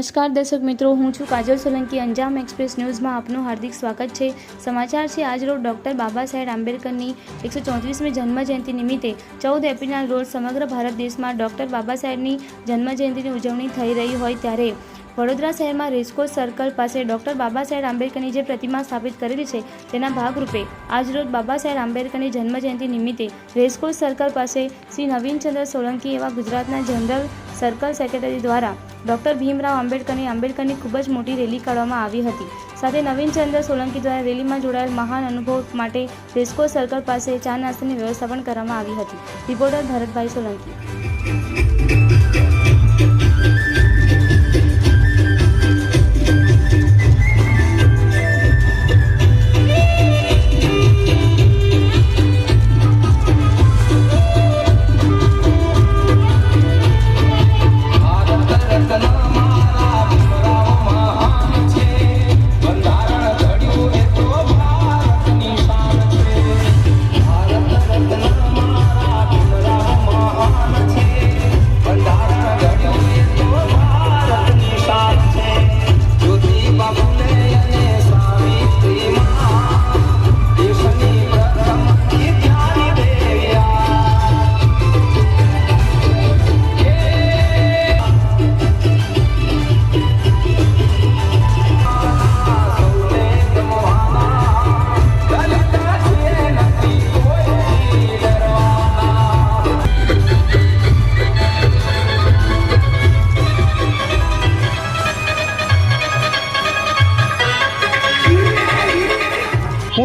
નમસ્કાર દર્શક મિત્રો, હું છું કાજલ સોલંકી. અંજામ એક્સપ્રેસ ન્યૂઝમાં આપનું હાર્દિક સ્વાગત છે. સમાચાર છે, આજ રોજ ડૉક્ટર બાબા સાહેબ આંબેડકરની એકસો ચોત્રીસમી જન્મજયંતિ નિમિત્તે ચૌદ એપ્રિલના રોજ સમગ્ર ભારત દેશમાં ડૉક્ટર બાબા સાહેબની જન્મજયંતિની ઉજવણી થઈ રહી હોય ત્યારે વડોદરા શહેરમાં રેસકોર્સ સર્કલ પાસે ડૉક્ટર બાબા સાહેબ આંબેડકરની જે પ્રતિમા સ્થાપિત કરેલી છે, તેના ભાગરૂપે આજરોજ બાબા સાહેબ આંબેડકરની જન્મજયંતિ નિમિત્તે રેસકોર્સ સર્કલ પાસે શ્રી નવીનચંદ્ર સોલંકી એવા ગુજરાતના જનરલ સર્કલ સેક્રેટરી દ્વારા ડૉક્ટર ભીમરાવ આંબેડકરની આંબેડકરની ખૂબ જ મોટી રેલી કાઢવામાં આવી હતી. સાથે નવીનચંદ્ર સોલંકી દ્વારા રેલીમાં જોડાયેલ મહાન અનુભવ માટે રેસકોર્સ સર્કલ પાસે ચા નાસ્તાની વ્યવસ્થા પણ કરવામાં આવી હતી. રિપોર્ટર ભરતભાઈ સોલંકી.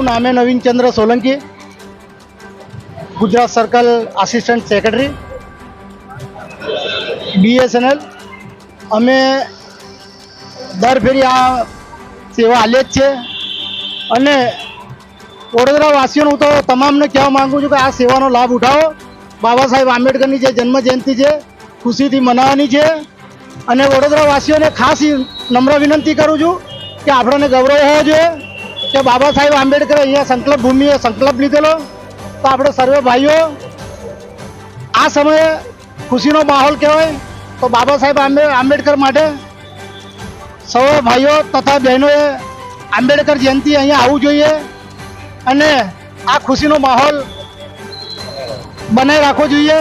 હું નામે Navinchandra Solanki, Gujarat circle assistant secretary BSNL અમે દર ફેરી આ સેવા આલીએ જ છે. અને વડોદરા વાસીઓને હું તો તમામને કહેવા માગું છું કે આ સેવાનો લાભ ઉઠાવો. બાબા સાહેબ આંબેડકરની જે જન્મ જયંતિ છે, ખુશીથી મનાવવાની છે. અને વડોદરાવાસીઓને ખાસ નમ્ર વિનંતી કરું છું કે આપણને ગૌરવ હોવો જોઈએ. કે બાબા સાહેબ આંબેડકર અહીંયા સંકલ્પ ભૂમિએ સંકલ્પ લીધેલો તો આપણે સર્વે ભાઈઓ આ સમયે ખુશીનો માહોલ કહેવાય તો બાબા સાહેબ આંબે આંબેડકર માટે સૌ ભાઈઓ તથા બહેનોએ આંબેડકર જયંતિ અહીંયા આવવું જોઈએ અને આ ખુશીનો માહોલ બનાવી રાખવો જોઈએ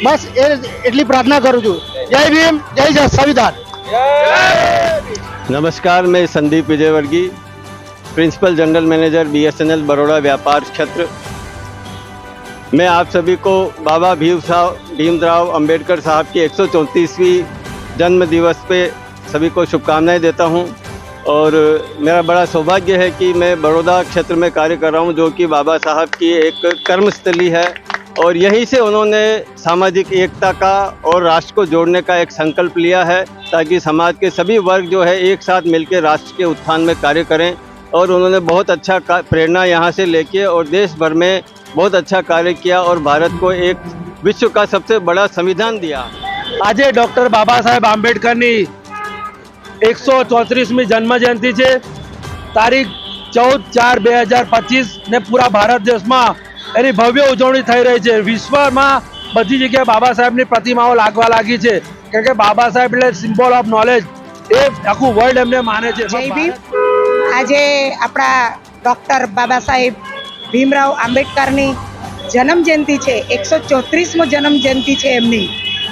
બસ એ એટલી પ્રાર્થના કરું છું જય ભીમ જય સંવિધાન नमस्कार मैं Sandeep Vijayvargiya Principal general manager BSNL Baroda व्यापार क्षेत्र। मैं आप सभी को बाबा भीम साहब, भीमराव अंबेडकर साहब की 134वीं जन्म दिवस पे सभी को शुभकामनाएँ देता हूँ। और मेरा बड़ा सौभाग्य है कि मैं बड़ौदा क्षेत्र में कार्य कर रहा हूँ, जो कि बाबा साहब की एक कर्मस्थली है। और यहीं से उन्होंने सामाजिक एकता का और राष्ट्र को जोड़ने का एक संकल्प लिया है, ताकि समाज के सभी वर्ग जो है एक साथ मिलकर राष्ट्र के उत्थान में कार्य करें। और उन्होंने बहुत अच्छा का- प्रेरणा यहाँ से लेके और देश भर में बहुत अच्छा कार्य किया और भारत को एक विश्व का सबसे बड़ा संविधान दिया આજે ડોક્ટર બાબા સાહેબ આંબેડકરની એકસો ચોત્રીસમી જન્મજયંતિ છે તારીખ ચૌદ ચાર બે હજાર પચીસ ને પૂરા ભારત દેશમાં એની ભવ્ય ઉજવણી થઈ રહી છે વિશ્વમાં બધી જગ્યાએ બાબા સાહેબની પ્રતિમાઓ લાગવા લાગી છે કારણ કે બાબા સાહેબ એટલે સિમ્બોલ ઓફ નોલેજ એ આખું વર્લ્ડ એમને માને છે જય ભીમ આજે આપણા ડૉક્ટર બાબા સાહેબ ભીમરાવ આંબેડકરની જન્મ જયંતિ છે. એકસો ચોત્રીસમો જન્મ જયંતિ છે એમની.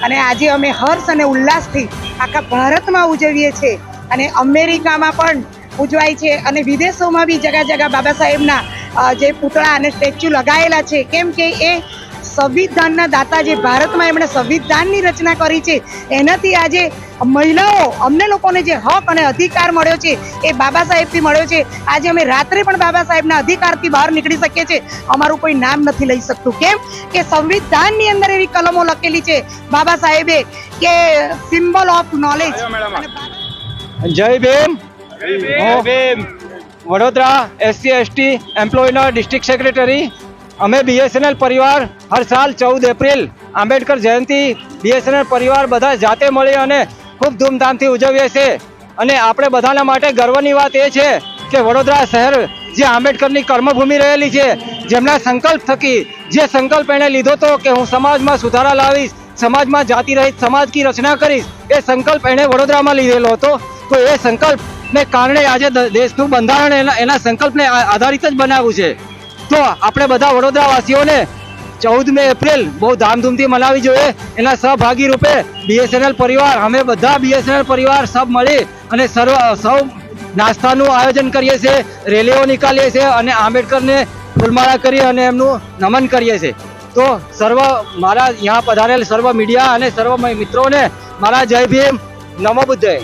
અને આજે અમે હર્ષ અને ઉલ્લાસથી આખા ભારતમાં ઉજવીએ છીએ. અને અમેરિકામાં પણ ઉજવાય છે. અને વિદેશોમાં બી જગા જગા બાબા સાહેબના જે પૂતળા અને સ્ટેચ્યુ લગાવેલા છે. કેમ કે એ સંવિધાનના દાતા જે ભારતમાં એમણે સંવિધાનની રચના કરી છે, એનાથી આજે મહિલાઓ અમને લોકોને જે હક અને અધિકાર મળ્યો છે એ બાબા સાહેબથી મળ્યો છે. આજે અમે રાત્રે પણ બાબા સાહેબના અધિકારથી બહાર નીકળી શકીએ છીએ. અમારું કોઈ નામ નથી લઈ શકતું. કેમ? કે સંવિધાનની અંદર એવી કલમો લખેલી છે બાબા સાહેબે કે સિમ્બલ ઓફ નોલેજ જય ભીમ. હું વડોદરા એસસી એસટી એમ્પ્લોયના ડિસ્ટ્રિક્ટ સેક્રેટરી અમે બીએસએનએલ પરિવાર હર સાલ ચૌદ એપ્રિલ આંબેડકર જયંતિ બીએસએનએલ પરિવાર બધા જાતે મળી અને ખૂબ ધૂમધામથી ઉજવીએ છીએ. અને આપણે બધાના માટે ગર્વની વાત એ છે કે વડોદરા શહેર જે આંબેડકરની કર્મભૂમિ રહેલી છે, જેમના સંકલ્પ થકી જે સંકલ્પ એણે લીધો હતો કે હું સમાજમાં સુધારા લાવીશ, સમાજમાં જાતિ રહિત સમાજ કી રચના કરીશ, એ સંકલ્પ એણે વડોદરામાં લીધેલો હતો. તો એ સંકલ્પને કારણે આજે દેશનું બંધારણ એના સંકલ્પને આધારિત જ બનાવ્યું છે. તો આપણે બધા વડોદરાવાસીઓને ચૌદમી એપ્રિલ બહુ ધામધૂમથી મનાવી જોઈએ. એના સહભાગી રૂપે બીએસએનએલ પરિવાર, અમે બધા બીએસએનએલ પરિવાર સબ મળી અને સર્વ, સૌ નાસ્તાનું આયોજન કરીએ છીએ, રેલીઓ નીકાળીએ છીએ અને આંબેડકરને ફૂલમાળા કરી અને એમનું નમન કરીએ છીએ. તો સર્વ મારા અહીંયા પધારેલ સર્વ મીડિયા અને સર્વ મિત્રોને મારા જય ભીમ, નમો બુદ્ધાય.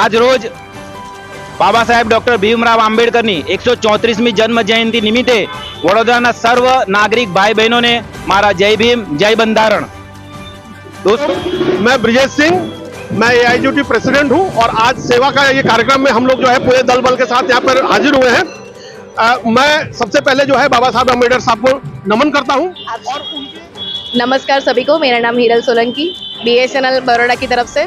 આજ રોજ બાબા સાહેબ ડોક્ટર ભીમરાવ આંબેડકરની એકસો ચોત્રીસમી જન્મ જયંતિ નિમિત્તે વડોદરાના સર્વ નાગરિક ભાઈ બહેનોને મારા જય ભીમ જય બંધારણ दोस्तों मैं ब्रिजेश सिंह मैं एआईयूटी प्रेसिडेंट हूं और आज सेवा का ये कार्यक्रम में हम लोग जो है पूरे दल बल के साथ यहाँ पर हाजिर हुए हैं अ, मैं सबसे पहले जो है बाबा साहब अम्बेडकर साहब को नमन करता हूं और उनके नमस्कार सभी को मेरा नाम हीरल सोलंकी बीएसएनएल बड़ौदा की तरफ से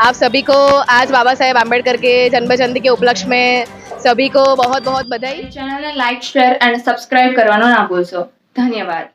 आप सभी को आज बाबा साहेब आम्बेडकर के जन्म जयंती के उपलक्ष्य में सभी को बहुत बहुत बधाई ચેનલને લાઇક શેર અને સબસ્ક્રાઇબ કરવાનો ના ભૂલશો ધન્યવાદ